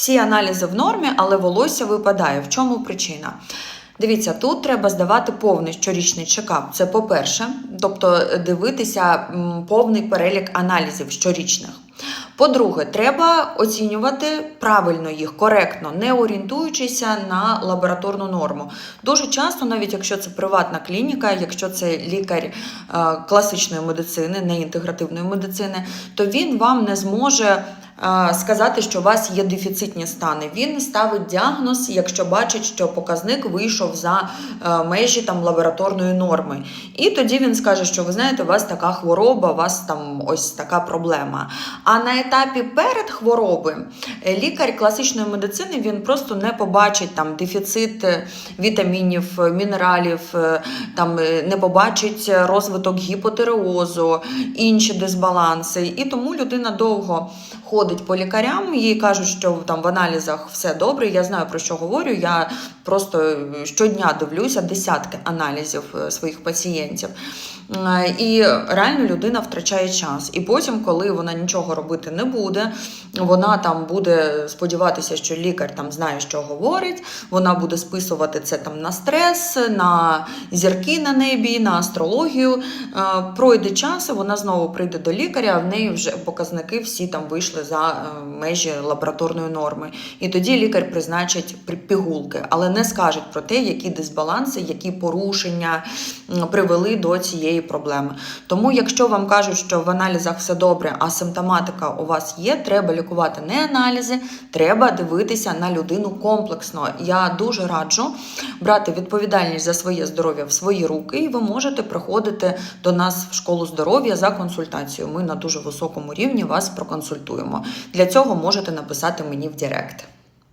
Всі аналізи в нормі, але волосся випадає. В чому причина? Дивіться, тут треба здавати повний щорічний чекап. Це по-перше, тобто дивитися повний перелік аналізів щорічних. По-друге, треба оцінювати правильно їх, коректно, не орієнтуючися на лабораторну норму. Дуже часто, навіть якщо це приватна клініка, якщо це лікар е, класичної медицини, не інтегративної медицини, то він вам не зможе е, сказати, що у вас є дефіцитні стани. Він ставить діагноз, якщо бачить, що показник вийшов за е, межі там лабораторної норми. І тоді він скаже, що ви знаєте, у вас така хвороба, у вас там ось така проблема. А на етапі перед хвороби е, лікар класичної медицини він просто не побачить там дефіцит е, вітамінів, мінералів, там не побачить розвиток гіпотереозу, інші дисбаланси. І тому людина довго ходить по лікарям, їй кажуть, що там в аналізах все добре. Я знаю про що говорю. Я просто е, щодня дивлюся десятки аналізів е, своїх пацієнтів. Е, І реально людина втрачає час. І потім, коли вона нічого робити не буде, вона там буде сподіватися, що лікар там знає, що говорить. Вона буде списувати це там на стрес, на зірки на небі, на астрологію. Пройде час, і вона знову прийде до лікаря, а в неї вже показники всі там вийшли за е, межі лабораторної норми. І тоді лікар призначить при- пігулки, але не скаже про те, які дисбаланси, які порушення привели до цієї проблеми. Тому, якщо вам кажуть, що в аналізах все добре, а симптоматика у вас є, треба лікувати не аналізи, треба дивитися на людину комплексно. Я дуже раджу брати відповідальність за своє здоров'я в свої руки, і ви можете приходити до нас в школу здоров'я за консультацією. Ми на дуже високому рівні вас проконсультуємо. Для цього можете написати мені в Директ.